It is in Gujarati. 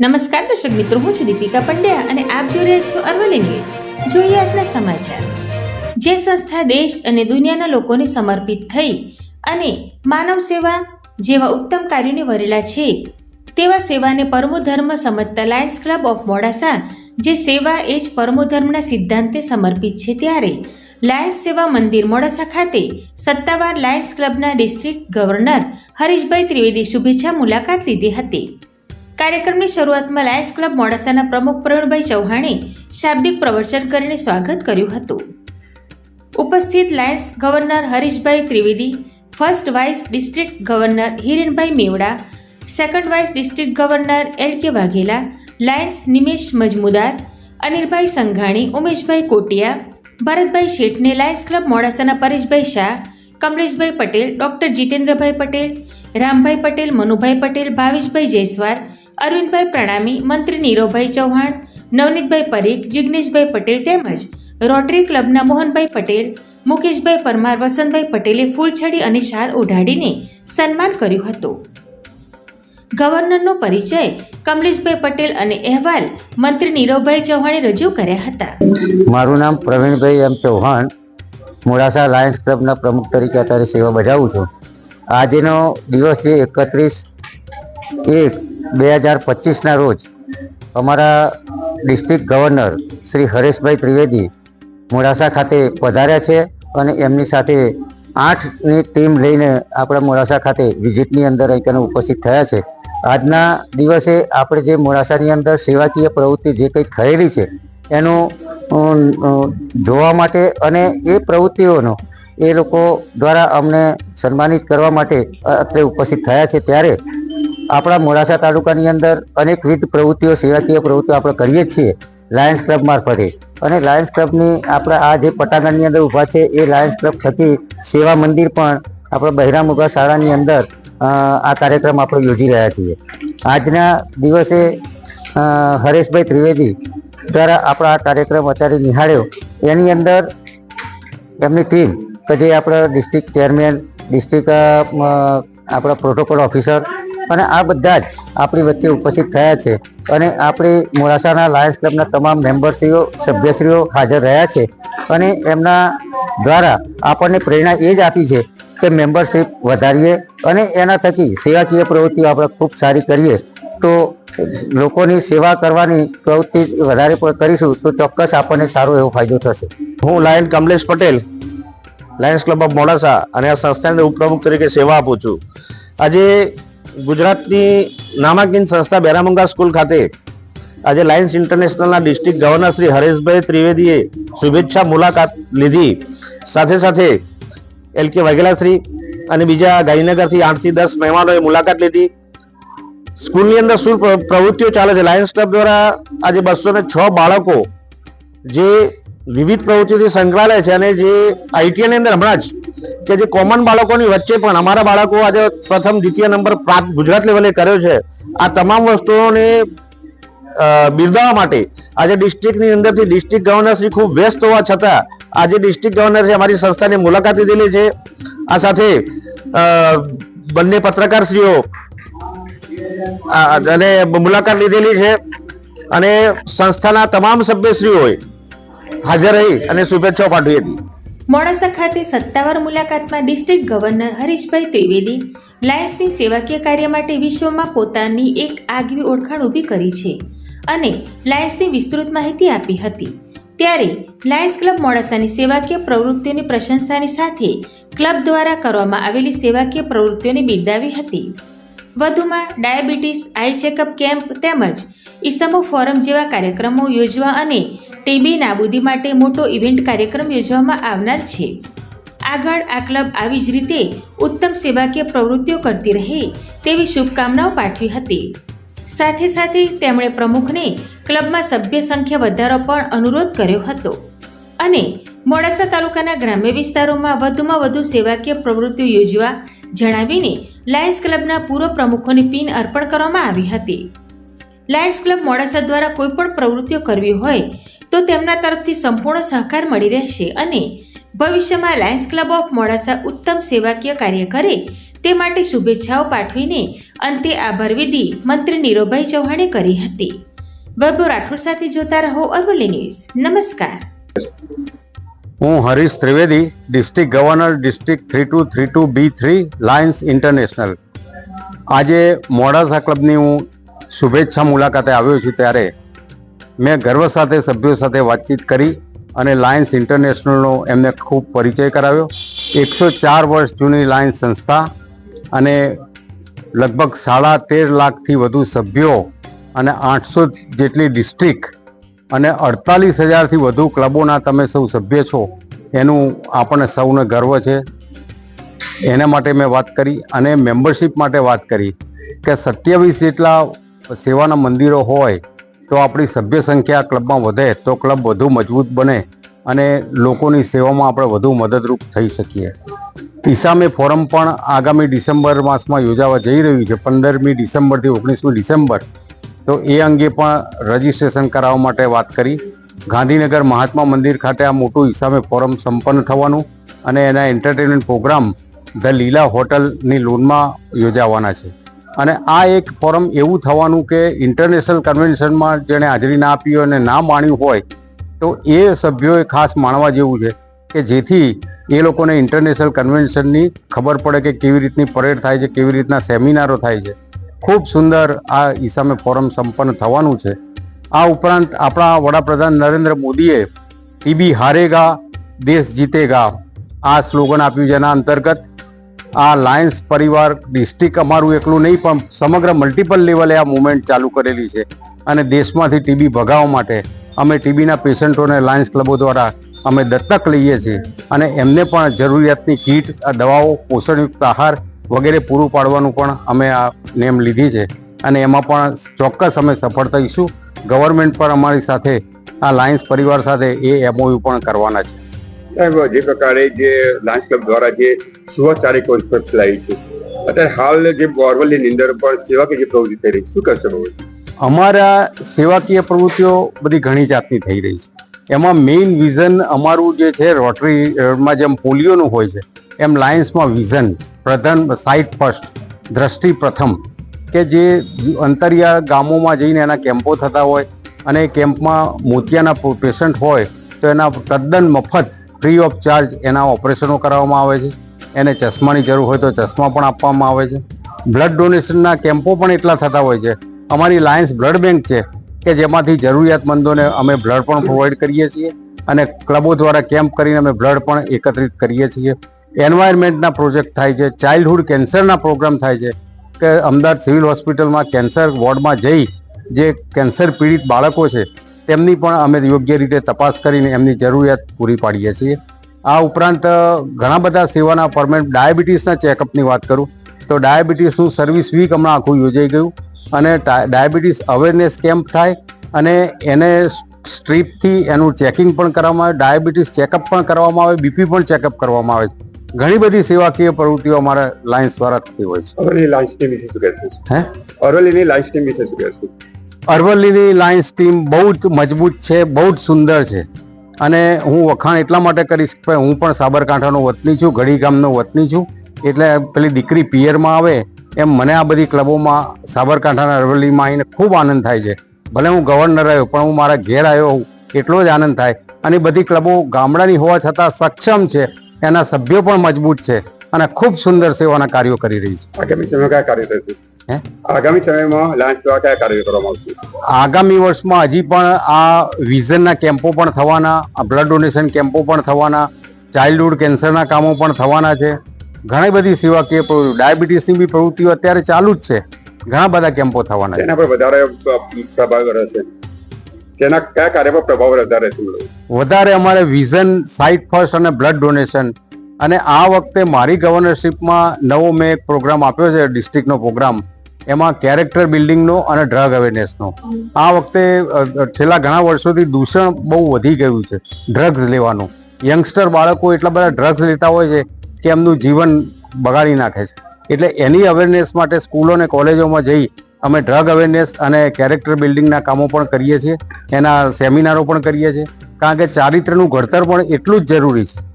નમસ્કાર દર્શક મિત્રો, હું છું દીપિકા પંડ્યા અને આપ જોઈ રહ્યા છો અરવલ્લી ન્યૂઝ. જોઈએ આજના સમાચાર. જે સંસ્થા દેશ અને દુનિયાના લોકોને સમર્પિત થઈ અને માનવ સેવા જેવા ઉત્તમ કાર્યોને વરેલા છે, તેવા સેવાને પરમો ધર્મ સમજતા લાયન્સ ક્લબ ઓફ મોડાસા, જે સેવા એ જ પરમો ધર્મના સિદ્ધાંતે સમર્પિત છે ત્યારે લાયન્સ સેવા મંદિર મોડાસા ખાતે સત્તાવાર લાયન્સ ક્લબના ડિસ્ટ્રિક્ટ ગવર્નર હરીશભાઈ ત્રિવેદી શુભેચ્છા મુલાકાત લીધી હતી. કાર્યક્રમની શરૂઆતમાં લાયન્સ ક્લબ મોડાસાના પ્રમુખ પ્રવીણભાઈ ચૌહાણે શાબ્દિક પ્રવચન કરીને સ્વાગત કર્યું હતું. ઉપસ્થિત lions governor Harishbhai Trivedi, first vice district governor Hirenbhai Mevada, second vice district governor L K Vaghela, lions Nimesh Majmudar, Anilbhai Sanghani, Umeshbhai Kotiya, Bharatbhai શેઠને લાયન્સ ક્લબ મોડાસાના પરેશભાઈ શાહ, કમલેશભાઈ પટેલ, ડૉક્ટર જીતેન્દ્રભાઈ પટેલ, રામભાઈ પટેલ, મનુભાઈ પટેલ, ભાવેશભાઈ જયસ્વાર અરવિંદભાઈ પ્રણામી, મંત્રી નીરવભાઈ ચૌહાણ, નવનીતભાઈ પરીખ, જિગ્નેશભાઈ પટેલ તેમજ રોટરી ક્લબના મોહનભાઈ પટેલ, મુકેશભાઈ પરમાર, વસંતભાઈ પટેલે ફૂલછડી અને શાર ઓઢાડીને સન્માન કર્યું હતું. ગવર્નરનો પરિચય કમલેશભાઈ પટેલ અને અહેવાલ મંત્રી નીરવભાઈ ચૌહાણે રજૂ કર્યા હતા. મારું નામ પ્રવીણભાઈ એમ ચૌહાણ, મોડાસા લાયન્સ ક્લબના પ્રમુખ તરીકે અત્યારે સેવા બજાવું છું. આજનો દિવસ જે એકત્રીસ એક બે હજાર પચીસના રોજ અમારા ડિસ્ટ્રિક્ટ ગવર્નર શ્રી હરેશભાઈ ત્રિવેદી મોડાસા ખાતે પધાર્યા છે અને એમની સાથે આઠની ટીમ લઈને આપણા મોડાસા ખાતે વિઝિટની અંદર અહીં ઉપસ્થિત થયા છે. આજના દિવસે આપણે જે મોડાસાની અંદર સેવાકીય પ્રવૃત્તિ જે કંઈ થયેલી છે, એનું જોવા માટે અને એ પ્રવૃત્તિઓનો એ લોકો દ્વારા અમને સન્માનિત કરવા માટે અત્રે ઉપસ્થિત થયા છે. ત્યારે આપણા મોડાસા તાલુકાની અંદર અનેકવિધ પ્રવૃત્તિઓ, સેવાકીય પ્રવૃત્તિઓ આપણે કરીએ છીએ લાયન્સ ક્લબ મારફતે. અને લાયન્સ ક્લબની આપણા આ જે પટાંગણની અંદર ઊભા છે, એ લાયન્સ ક્લબ થકી સેવા મંદિર પણ આપણા બહેરામુગા શાળાની અંદર આ કાર્યક્રમ આપણે યોજી રહ્યા છીએ. આજના દિવસે હરેશભાઈ ત્રિવેદી દ્વારા આપણા આ કાર્યક્રમ અત્યારે નિહાળ્યો. એની અંદર એમની ટીમ કે જે આપણા ડિસ્ટ્રિક્ટ ચેરમેન, ડિસ્ટ્રિક્ટ આપણા પ્રોટોકોલ ઓફિસર અને આ બધા જ આપણી વચ્ચે ઉપસ્થિત થયા છે. અને આપણી મોડાસાના લાયન્સ ક્લબના તમામ મેમ્બરશ્રીઓ, સભ્યશ્રીઓ હાજર રહ્યા છે. અને એમના દ્વારા આપણને પ્રેરણા એ જ આપી છે કે મેમ્બરશીપ વધારીએ અને એના થકી સેવાકીય પ્રવૃત્તિઓ આપણે ખૂબ સારી કરીએ. તો લોકોની સેવા કરવાની પ્રવૃત્તિ વધારે કરીશું તો ચોક્કસ આપણને સારો એવો ફાયદો થશે. હું Lion Kamlesh Patel, Lions Club of Modasa અને આ સંસ્થાને ઉપપ્રમુખ તરીકે સેવા આપું છું. આજે ગુજરાતની નામાંકિન સંસ્થા બેરામંગા સ્કૂલ ખાતે આજે લાયન્સ ઇન્ટરનેશનલના ડિસ્ટ્રિક્ટ ગવર્નર શ્રી હરેશભાઈ ત્રિવેદીએ શુભેચ્છા મુલાકાત લીધી. સાથે સાથે એલ કે વાઘેલાશ્રી અને બીજા ગાંધીનગરથી આઠથી દસ મહેમાનોએ મુલાકાત લીધી. સ્કૂલની અંદર શું પ્રવૃત્તિઓ ચાલે છે? લાયન્સ ક્લબ દ્વારા આજે બસો ને છ બાળકો જે વિવિધ પ્રવૃત્તિઓથી સંકળાયેલા છે અને જે આઈટીઆઈ ની અંદર હમણાં જ કે જે કોમન બાળકોની વચ્ચે પણ અમારા બાળકો આજે પ્રથમ દ્વિતીય નંબર પ્રાપ્ત ગુજરાત લેવલે કર્યો છે. આ તમામ વસ્તુઓને બિરદાવવા માટે આજે ડિસ્ટ્રિક્ટની અંદરથી ડિસ્ટ્રિક્ટ ગવર્નરશ્રી ખૂબ વ્યસ્ત હોવા છતાં આજે ડિસ્ટ્રિક્ટ ગવર્નરે અમારી સંસ્થાની મુલાકાત લીધેલી છે. આ સાથે બંને પત્રકારશ્રીઓ અને મુલાકાત લીધેલી છે અને સંસ્થાના તમામ સભ્યશ્રીઓએ હાજર રહી અને શુભેચ્છાઓ પાઠવી હતી. મોડાસા ખાતે સત્તાવાર મુલાકાતમાં ડિસ્ટ્રિક્ટ ગવર્નર હરીશભાઈ ત્રિવેદી લાયન્સની સેવાકીય કાર્ય માટે વિશ્વમાં પોતાની એક આગવી ઓળખાણ ઊભી કરી છે અને લાયન્સની વિસ્તૃત માહિતી આપી હતી. ત્યારે લાયન્સ ક્લબ મોડાસાની સેવાકીય પ્રવૃત્તિઓની પ્રશંસાની સાથે ક્લબ દ્વારા કરવામાં આવેલી સેવાકીય પ્રવૃત્તિઓને બિરદાવી હતી. વધુમાં ડાયાબિટીસ, આઈ ચેકઅપ કેમ્પ તેમજ ઈસમો ફોરમ જેવા કાર્યક્રમો યોજવા અને ટીબી નાબૂદી માટે મોટો ઇવેન્ટ કાર્યક્રમ યોજવામાં આવનાર છે. આગળ આ ક્લબ આવી જ રીતે ઉત્તમ સેવાકીય પ્રવૃત્તિઓ કરતી રહે તેવી શુભકામનાઓ પાઠવી હતી. સાથે સાથે તેમણે પ્રમુખને ક્લબમાં સભ્ય સંખ્યા વધારો પણ અનુરોધ કર્યો હતો. અને મોડાસા તાલુકાના ગ્રામ્ય વિસ્તારોમાં વધુમાં વધુ સેવાકીય પ્રવૃત્તિઓ યોજવા જણાવીને લાયન્સ ક્લબના પૂર્વ પ્રમુખોને પિન અર્પણ કરવામાં આવી હતી. લાયન્સ ક્લબ મોડાસા દ્વારા કોઈ પણ પ્રવૃત્તિઓ કરવી હોય તો તેમના તરફથી સંપૂર્ણ સહકાર મળી રહેશે અને ભવિષ્યમાં લાયન્સ ક્લબ ઓફ મોડાસા ઉત્તમ સેવાકીય કાર્ય કરે તે માટે શુભેચ્છાઓ પાઠવીને અંતે આભાર વિધિ મંત્રી નીરોભાઈ ચૌહાણે કરી હતી. વૈભવ રાઠોડ સાથે જોતા રહો અરવલ્લી ન્યૂઝ. નમસ્કાર. હું Harish Trivedi, district governor, district three two three two B three Lions International. આજે મોડાસા ક્લબની હું શુભેચ્છા મુલાકાતે આવ્યો છું ત્યારે મેં ગર્વ સાથે, સભ્યો સાથે વાતચીત કરી અને લાયન્સ ઇન્ટરનેશનલનો એમને ખૂબ પરિચય કરાવ્યો. એકસો ચાર વર્ષ જૂની લાયન્સ સંસ્થા અને લગભગ સાડા તેર લાખથી વધુ સભ્યો અને આઠસો જેટલી ડિસ્ટ્રિક્ટ અને અડતાલીસ હજારથી વધુ ક્લબોના તમે સૌ સભ્ય છો, એનું આપણને સૌને ગર્વ છે. એના માટે મેં વાત કરી અને મેમ્બરશિપ માટે વાત કરી કે સત્યાવીસ જેટલા સેવાના મંદિરો હોય, તો આપણી સભ્ય સંખ્યા ક્લબમાં વધે, તો ક્લબ વધુ મજબૂત બને અને લોકોની સેવામાં આપણે વધુ મદદરૂપ થઈ શકીએ. ઈસામે ફોરમ પણ આગામી ડિસેમ્બર માસમાં યોજાવા જઈ રહ્યું છે. પંદરમી ડિસેમ્બરથી ઓગણીસમી ડિસેમ્બર. તો એ અંગે પણ રજીસ્ટ્રેશન કરાવવા માટે વાત કરી. ગાંધીનગર મહાત્મા મંદિર ખાતે આ મોટું ઈસામે ફોરમ સંપન્ન થવાનું અને એના એન્ટરટેનમેન્ટ પ્રોગ્રામ ધ લીલા હોટલની લોનમાં યોજાવાના છે. અને આ એક ફોરમ એવું થવાનું કે ઇન્ટરનેશનલ કન્વેન્શનમાં જેણે હાજરી ના આપી હોય અને ના માણ્યું હોય, તો એ સભ્યોએ ખાસ માણવા જેવું છે કે જેથી એ લોકોને ઇન્ટરનેશનલ કન્વેન્શનની ખબર પડે કે કેવી રીતની પરેડ થાય છે, કેવી રીતના સેમિનારો થાય છે. ખૂબ સુંદર આ ઈસામે ફોરમ સંપન્ન થવાનું છે. આ ઉપરાંત આપણા વડાપ્રધાન નરેન્દ્ર મોદીએ ટીબી હારેગા, દેશ જીતેગા, આ સ્લોગન આપ્યું જેના અંતર્ગત આ લાયન્સ પરિવાર ડિસ્ટ્રિક્ટ અમારું એકલું નહીં, પણ સમગ્ર મલ્ટિપલ લેવલે આ મુવમેન્ટ ચાલુ કરેલી છે અને દેશમાંથી ટીબી ભગાવવા માટે અમે ટીબીના પેશન્ટોને લાયન્સ ક્લબો દ્વારા અમે દત્તક લઈએ છીએ અને એમને પણ જરૂરિયાતની કીટ, આ દવાઓ, પોષણયુક્ત આહાર વગેરે પૂરું પાડવાનું પણ અમે આ નેમ લીધી છે. અને એમાં પણ ચોક્કસ અમે સફળ થઈશું ગવર્મેન્ટ પણ અમારી સાથે આ લાયન્સ પરિવાર સાથે એ એમઓયુ પણ કરવાના છે. સાહેબ, જે પ્રકારે જે લાયન્સ ક્લબ દ્વારા જે સુવાચારી કોન્સેપ્ટ લાવી છે. અત્યારે હાલ જે બોરવલની અંદર પણ સેવાકીય પ્રવૃત્તિ થઈ રહી શું કરશે બહુ અમારા સેવાકીય પ્રવૃત્તિઓ બધી ઘણી જાતની થઈ રહી છે. એમાં મેઇન વિઝન અમારું જે છે રોટરીમાં જેમ પોલિયોનું હોય છે, એમ લાયન્સમાં વિઝન પ્રધાન સાઇટ ફર્સ્ટ દ્રષ્ટિ પ્રથમ, કે જે અંતરિયાળ ગામોમાં જઈને એના કેમ્પો થતા હોય અને કેમ્પમાં મોતિયાના પેશન્ટ હોય તો એના તદ્દન મફત ફ્રી ઓફ ચાર્જ એના ઓપરેશનો કરાવવામાં આવે છે. એને ચશ્માની જરૂર હોય તો ચશ્મા પણ આપવામાં આવે છે. બ્લડ ડોનેશનના કેમ્પો પણ એટલા થતા હોય છે. અમારી લાયન્સ બ્લડ બેંક છે કે જેમાંથી જરૂરિયાતમંદોને અમે બ્લડ પણ પ્રોવાઈડ કરીએ છીએ અને ક્લબો દ્વારા કેમ્પ કરીને અમે બ્લડ પણ એકત્રિત કરીએ છીએ. એન્વાયરમેન્ટના પ્રોજેક્ટ થાય છે. ચાઇલ્ડહુડ કેન્સરના પ્રોગ્રામ થાય છે કે અમદાવાદ સિવિલ હોસ્પિટલમાં કેન્સર વોર્ડમાં જઈ જે કેન્સર પીડિત બાળકો છે, તેમની પણ અમે યોગ્ય રીતે તપાસ કરીને એમની જરૂરિયાત પૂરી પાડીએ છીએ. આ ઉપરાંત ઘણા બધા સેવાના પરમેન્ટ ડાયાબિટીસના ચેકઅપની વાત કરું તો ડાયાબિટીસનું સર્વિસ વીક હમણાં આખું યોજાઈ ગયું અને ડાયાબિટીસ અવેરનેસ કેમ્પ થાય અને એને સ્ટ્રીપથી એનું ચેકિંગ પણ કરવામાં આવે ડાયાબિટીસ ચેકઅપ પણ કરવામાં આવે બીપી પણ ચેકઅપ કરવામાં આવે છે. ઘણી બધી સેવાકીય પ્રવૃત્તિઓ અમારા લાયન્સ દ્વારા થતી હોય છે. અરવલ્લી લાયન્સ ટીમ વિશે શું કહેશો? હે? અરવલ્લીની લાયન્સ ટીમ વિશે શું કહેશો? અરવલ્લીની લાયન્સ ટીમ બહુ જ મજબૂત છે બહુ જ સુંદર છે. અને હું વખાણ એટલા માટે કરીશ કે હું પણ સાબરકાંઠાનો વતની છું ઘડી ગામનો વતની છું. એટલે પેલી દીકરી પિયરમાં આવે એમ મને આ બધી ક્લબોમાં સાબરકાંઠાના અરવલ્લીમાં આવીને ખૂબ આનંદ થાય છે. ભલે હું ગવર્નર રહ્યો પણ હું મારા ઘેર આવ્યો હોઉં, એટલો જ આનંદ થાય. અને બધી ક્લબો ગામડાની હોવા છતાં સક્ષમ છે, એના સભ્યો પણ મજબૂત છે અને ખૂબ સુંદર સેવાના કાર્યો કરી રહી છે. આગામી સમયમાં કયા કાર્ય થશે આગામી સમયમાં લાંચ દ્વારા કયા કાર્ય કરવામાં આવશે? આગામી વર્ષમાં હજી પણ આ વિઝનના કેમ્પો પણ થવાના બ્લડ ડોનેશન કેમ્પો પણ થવાના ચાઇલ્ડહુડ કેન્સરના કામો પણ થવાના છે. ઘણી બધી સેવાકીય પ્રવૃત્તિઓ ડાયાબિટીસની બી પ્રવૃત્તિઓ અત્યારે ચાલુ જ છે. ઘણા બધા કેમ્પો થવાના છે. એના પર વધારે પ્રભાવ રહેશે. તેના કયા કાર્ય પર પ્રભાવ વધારે છે વધારે અમારે વિઝન સાઇટ ફર્સ્ટ અને બ્લડ ડોનેશન અને આ વખતે મારી ગવર્નરશિપમાં નવો મેં એક પ્રોગ્રામ આપ્યો છે, ડિસ્ટ્રિક્ટનો પ્રોગ્રામ. એમાં કેરેક્ટર બિલ્ડિંગનો અને ડ્રગ અવેરનેસનો. આ વખતે છેલ્લા ઘણા વર્ષોથી દૂષણ બહુ વધી ગયું છે, ડ્રગ્સ લેવાનું. યંગસ્ટર બાળકો એટલા બધા ડ્રગ્સ લેતા હોય છે કે એમનું જીવન બગાડી નાખે છે. એટલે એની અવેરનેસ માટે સ્કૂલો અને કોલેજોમાં જઈ અમે ડ્રગ અવેરનેસ અને કેરેક્ટર બિલ્ડિંગના કામો પણ કરીએ છીએ. એના સેમિનારો પણ કરીએ છીએ. કારણ કે ચારિત્રનું ઘડતર પણ એટલું જ જરૂરી છે.